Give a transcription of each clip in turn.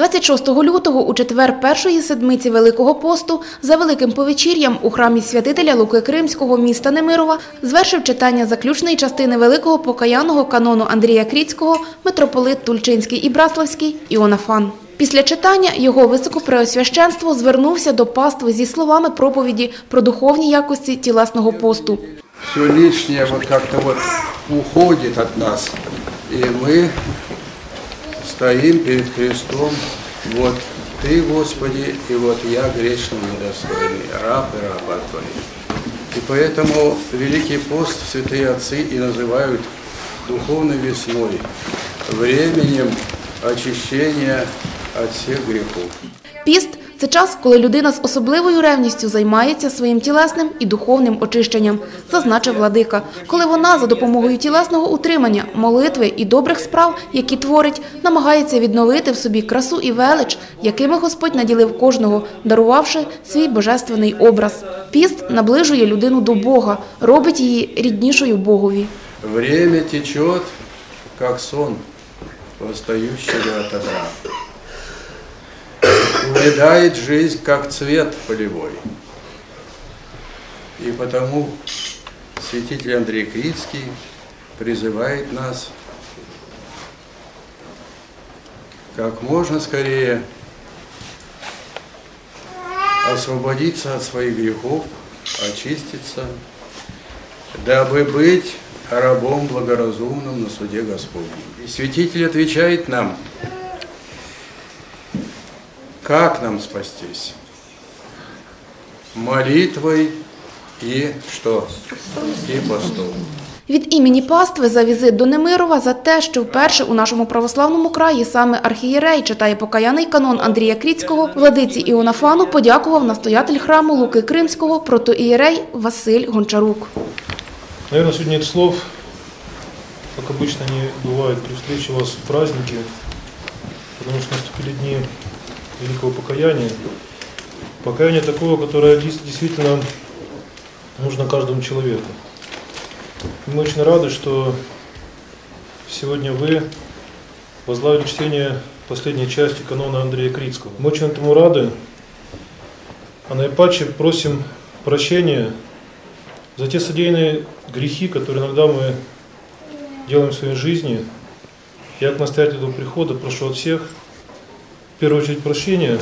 26 лютого у четвер першої седмиці Великого посту за великим повечір'ям у храмі святителя Луки Кримського міста Немирова звершив читання заключної частини великого покаянного канону Андрія Кріцького митрополит Тульчинський і Браславський Іонафан. Після читання його високопреосвященство звернувся до пастви зі словами проповіді про духовні якості тілесного посту. все лишнее вот как-то вот уходит от нас. И мы стоим перед крестом, вот Ты, Господи, и вот я грешный недостойный, раб и раба Твоя. И поэтому Великий пост святые отцы и называют духовной весной, временем очищения от всех грехов. Піст це час, коли людина з особливою ревністю займається своїм тілесним і духовним очищенням, зазначив владика. Коли вона за допомогою тілесного утримання, молитви і добрих справ, які творить, намагається відновити в собі красу і велич, якими Господь наділив кожного, дарувавши свій божественний образ. Піст наближує людину до Бога, робить її ріднішою Богові. Время течет, как сон, восстающего от одра. Увядает жизнь, как цвет полевой. И потому святитель Андрей Крицкий призывает нас как можно скорее освободиться от своих грехов, очиститься, дабы быть рабом благоразумным на суде Господнем. И святитель отвечает нам, как нам спастись? Молитвой и что? И постом. Від імені пастви за візит до Немирова за те, що вперше у нашому православному краї саме архієрей читає покаяний канон Андрія Кріцького, владиці Іонафану подякував настоятель храму Луки Кримського протоієрей Василь Гончарук. Наверное, сегодня нет слов, как обычно они бывают при встрече вас в праздники, потому что наступили дни великого покаяния. Покаяние такого, которое действительно нужно каждому человеку. И мы очень рады, что сегодня вы возглавили чтение последней части канона Андрея Крицкого. Мы очень этому рады, а наипаче просим прощения за те содеянные грехи, которые иногда мы делаем в своей жизни. Я к настоятелю прихода прошу от всех, в первую очередь, прощения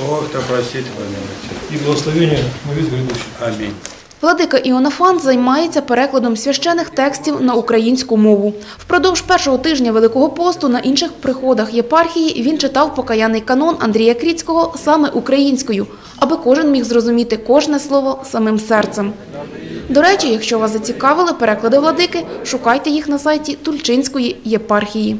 Ох, да простит помилуйте. и благословения на весь грядущий. Аминь. Владика Іонафан займається перекладом священих текстів на українську мову. Впродовж першого тижня Великого посту на інших приходах єпархії він читав покаяний канон Андрія Кріцького саме українською, аби кожен міг зрозуміти кожне слово самим серцем. До речі, якщо вас зацікавили переклади владики, шукайте їх на сайті Тульчинської єпархії.